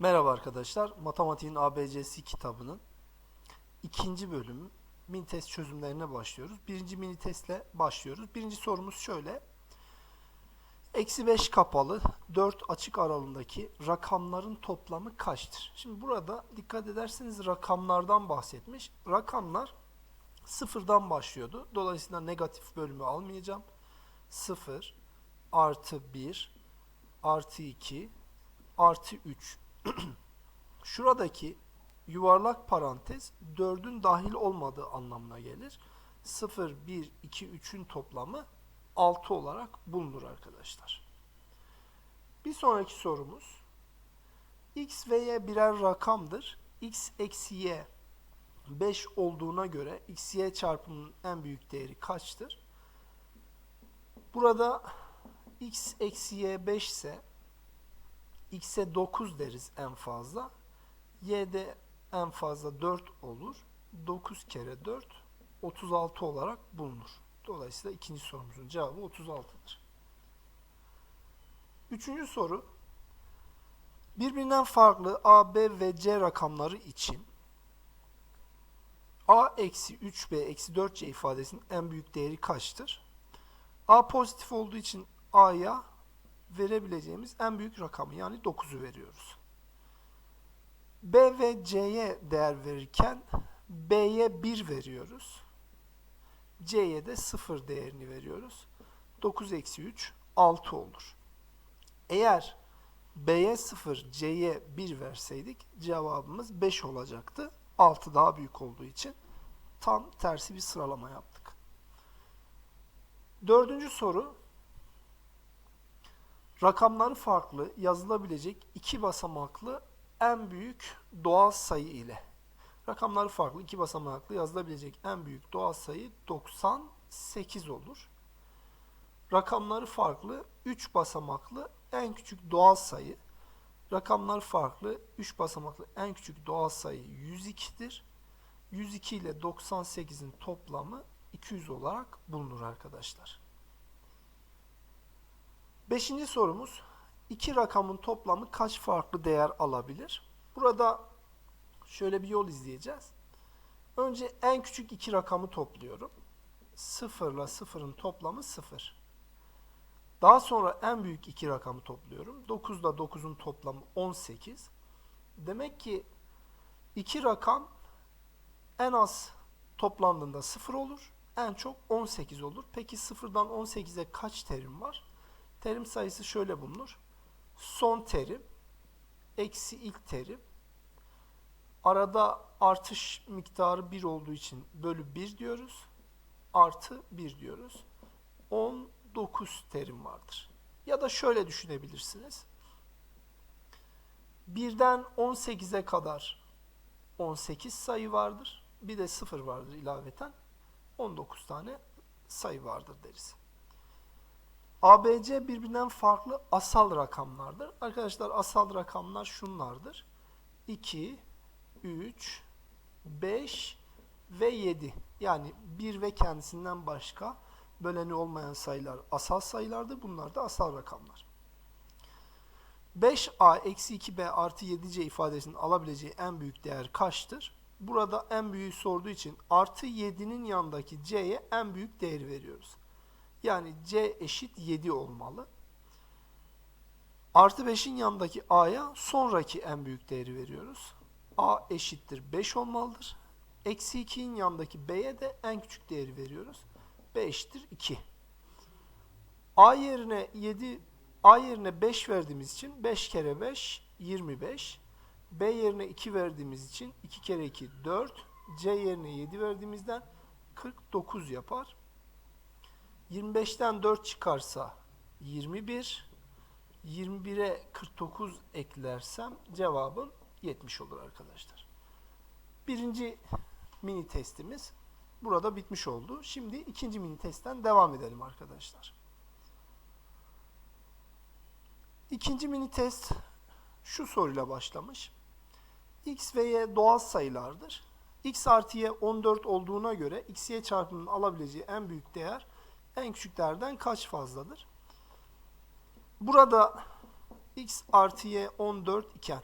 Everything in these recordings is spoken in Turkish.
Merhaba arkadaşlar. Matematiğin ABC'si kitabının ikinci bölümü mini test çözümlerine başlıyoruz. Birinci mini testle başlıyoruz. Birinci sorumuz şöyle. Eksi 5 kapalı 4 açık aralığındaki rakamların toplamı kaçtır? Şimdi burada dikkat ederseniz rakamlardan bahsetmiş. Rakamlar sıfırdan başlıyordu. Dolayısıyla negatif bölümü almayacağım. 0 artı 1 artı 2 artı 3 Şuradaki yuvarlak parantez 4'ün dahil olmadığı anlamına gelir. 0, 1, 2, 3'ün toplamı 6 olarak bulunur arkadaşlar. Bir sonraki sorumuz. x ve y birer rakamdır. x eksi y 5 olduğuna göre x y çarpımının en büyük değeri kaçtır? Burada x eksi y 5 ise x'e 9 deriz en fazla. y'de en fazla 4 olur. 9 kere 4 36 olarak bulunur. Dolayısıyla ikinci sorumuzun cevabı 36'dır. Üçüncü soru. Birbirinden farklı A, B ve C rakamları için A eksi 3B eksi 4C ifadesinin en büyük değeri kaçtır? A pozitif olduğu için A'ya verebileceğimiz en büyük rakamı yani 9'u veriyoruz. B ve C'ye değer verirken B'ye 1 veriyoruz. C'ye de 0 değerini veriyoruz. 9 eksi 3 6 olur. Eğer B'ye 0, C'ye 1 verseydik cevabımız 5 olacaktı. 6 daha büyük olduğu için tam tersi bir sıralama yaptık. Dördüncü soru rakamları farklı yazılabilecek iki basamaklı en büyük doğal sayı ile rakamları farklı iki basamaklı yazılabilecek en büyük doğal sayı 98 olur. Rakamları farklı 3 basamaklı en küçük doğal sayı rakamları farklı 3 basamaklı en küçük doğal sayı 102'dir. 102 ile 98'in toplamı 200 olarak bulunur arkadaşlar. Beşinci sorumuz. iki rakamın toplamı kaç farklı değer alabilir? Burada şöyle bir yol izleyeceğiz. Önce en küçük iki rakamı topluyorum. 0 ile 0'ın toplamı 0. Daha sonra en büyük iki rakamı topluyorum. 9 ile 9'un toplamı 18. Demek ki iki rakam en az toplandığında 0 olur. En çok 18 olur. Peki 0'dan 18'e kaç terim var? Terim sayısı şöyle bulunur. Son terim eksi ilk terim arada artış miktarı 1 olduğu için bölü 1 diyoruz. Artı 1 diyoruz. 19 terim vardır. Ya da şöyle düşünebilirsiniz. 1'den 18'e kadar 18 sayı vardır. Bir de 0 vardır ilaveten. 19 tane sayı vardır deriz. ABC birbirinden farklı asal rakamlardır. Arkadaşlar asal rakamlar şunlardır. 2, 3, 5 ve 7. Yani 1 ve kendisinden başka böleni olmayan sayılar asal sayılardır. Bunlar da asal rakamlar. 5a eksi 2b artı 7c ifadesinin alabileceği en büyük değer kaçtır? Burada en büyüğü sorduğu için artı 7'nin yanındaki c'ye en büyük değeri veriyoruz. Yani C eşit 7 olmalı. Artı 5'in yanındaki A'ya sonraki en büyük değeri veriyoruz. A eşittir 5 olmalıdır. Eksi 2'nin yanındaki B'ye de en küçük değeri veriyoruz. B eşittir 2. A yerine 7 A yerine 5 verdiğimiz için 5 kere 5 25. B yerine 2 verdiğimiz için 2 kere 2 4. C yerine 7 verdiğimizden 49 yapar. 25'ten 4 çıkarsa 21. 21'e 49 eklersem cevabım 70 olur arkadaşlar. Birinci mini testimiz burada bitmiş oldu. Şimdi ikinci mini testten devam edelim arkadaşlar. İkinci mini test şu soruyla başlamış. X ve Y doğal sayılardır. X artı Y 14 olduğuna göre X, Y çarpımının alabileceği en büyük değer en küçüklerden kaç fazladır? Burada x artı y 14 iken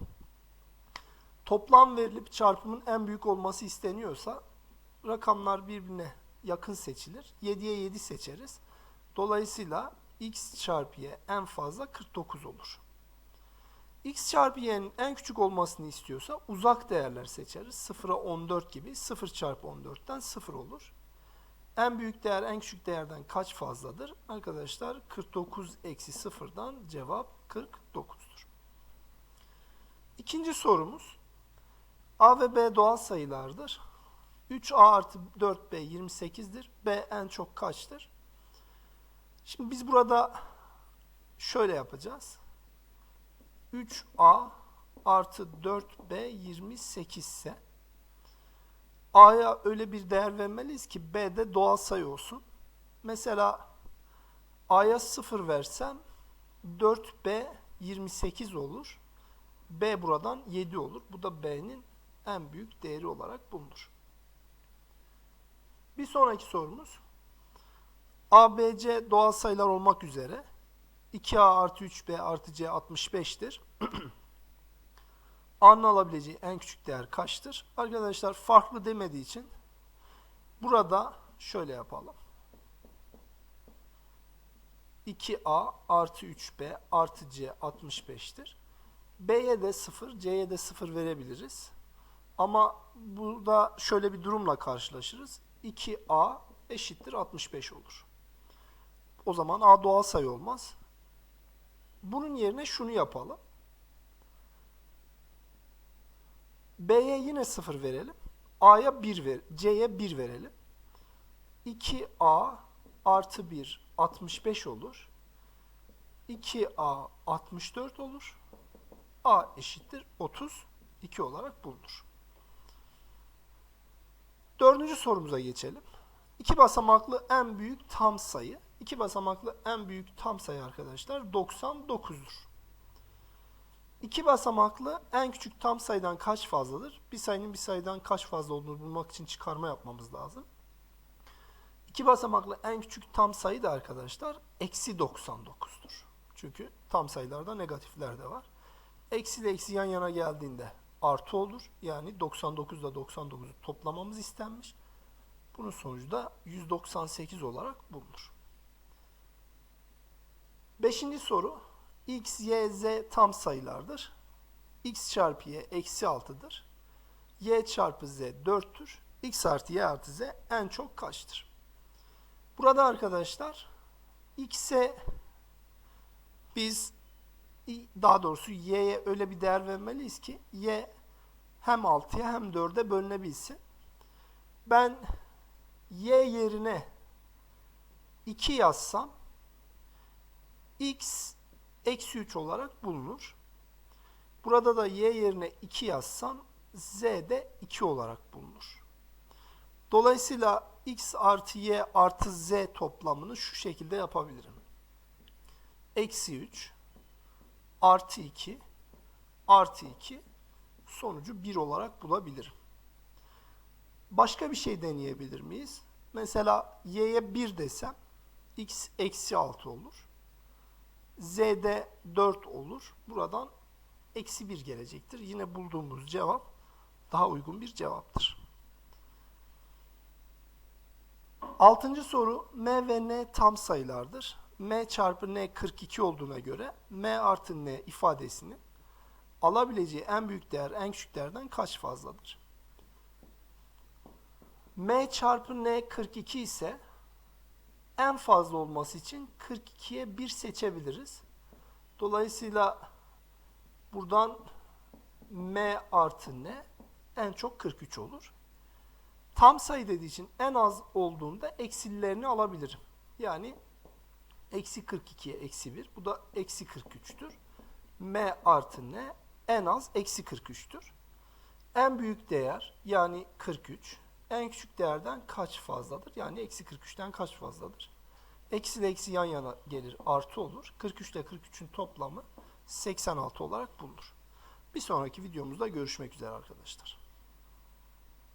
toplam verilip çarpımın en büyük olması isteniyorsa rakamlar birbirine yakın seçilir. 7'ye 7 seçeriz. Dolayısıyla x çarpı y en fazla 49 olur. x çarpı y'nin en küçük olmasını istiyorsa uzak değerler seçeriz. 0'a 14 gibi 0 çarpı 14'ten 0 olur. En büyük değer en küçük değerden kaç fazladır? Arkadaşlar 49 eksi 0'dan cevap 49'dur. İkinci sorumuz A ve B doğal sayılardır. 3A artı 4B 28'dir. B en çok kaçtır? Şimdi biz burada şöyle yapacağız. 3A artı 4B 28 ise A'ya öyle bir değer vermeliyiz ki B'de doğal sayı olsun. Mesela A'ya 0 versem 4B 28 olur. B buradan 7 olur. Bu da B'nin en büyük değeri olarak bulunur. Bir sonraki sorumuz. A, B, C doğal sayılar olmak üzere 2A artı 3B artı C 65'tir. A'nın alabileceği en küçük değer kaçtır? Arkadaşlar farklı demediği için burada şöyle yapalım. 2A artı 3B artı C 65'tir. B'ye de 0, C'ye de 0 verebiliriz. Ama burada şöyle bir durumla karşılaşırız. 2A eşittir 65 olur. O zaman A doğal sayı olmaz. Bunun yerine şunu yapalım. B'ye yine 0 verelim. A'ya 1 ver, C'ye 1 verelim. 2A artı 1 65 olur. 2A 64 olur. A eşittir 32 olarak bulunur. Dördüncü sorumuza geçelim. İki basamaklı en büyük tam sayı. İki basamaklı en büyük tam sayı arkadaşlar 99'dur. İki basamaklı en küçük tam sayıdan kaç fazladır? Bir sayının bir sayıdan kaç fazla olduğunu bulmak için çıkarma yapmamız lazım. İki basamaklı en küçük tam sayı da arkadaşlar eksi 99'dur. Çünkü tam sayılarda negatifler de var. Eksi ile eksi yan yana geldiğinde artı olur. Yani 99 ile 99'u toplamamız istenmiş. Bunun sonucu da 198 olarak bulunur. Beşinci soru. X, y, z tam sayılardır. x çarpı y eksi 6'dır. y çarpı z 4'tür. x artı y artı z en çok kaçtır? Burada arkadaşlar x'e biz daha doğrusu y'ye öyle bir değer vermeliyiz ki y hem 6'ya hem 4'e bölünebilsin. Ben y yerine 2 yazsam x eksi 3 olarak bulunur. Burada da y yerine 2 yazsam z de 2 olarak bulunur. Dolayısıyla x artı y artı z toplamını şu şekilde yapabilirim. Eksi 3 artı 2 artı 2 sonucu 1 olarak bulabilirim. Başka bir şey deneyebilir miyiz? Mesela y'ye 1 desem x eksi 6 olur. Z'de 4 olur. Buradan eksi 1 gelecektir. Yine bulduğumuz cevap daha uygun bir cevaptır. Altıncı soru m ve n tam sayılardır. m çarpı n 42 olduğuna göre m artı n ifadesinin alabileceği en büyük değer en küçük değerden kaç fazladır? m çarpı n 42 ise en fazla olması için 42'ye 1 seçebiliriz. Dolayısıyla buradan m artı n en çok 43 olur. Tam sayı dediği için en az olduğunda eksilerini alabilirim. Yani eksi 42'ye eksi 1. Bu da eksi 43'tür. m artı n en az eksi 43'tür. En büyük değer yani 43 en küçük değerden kaç fazladır? Yani eksi 43'ten kaç fazladır? Eksi ile eksi yan yana gelir artı olur. 43 ile 43'ün toplamı 86 olarak bulunur. Bir sonraki videomuzda görüşmek üzere arkadaşlar.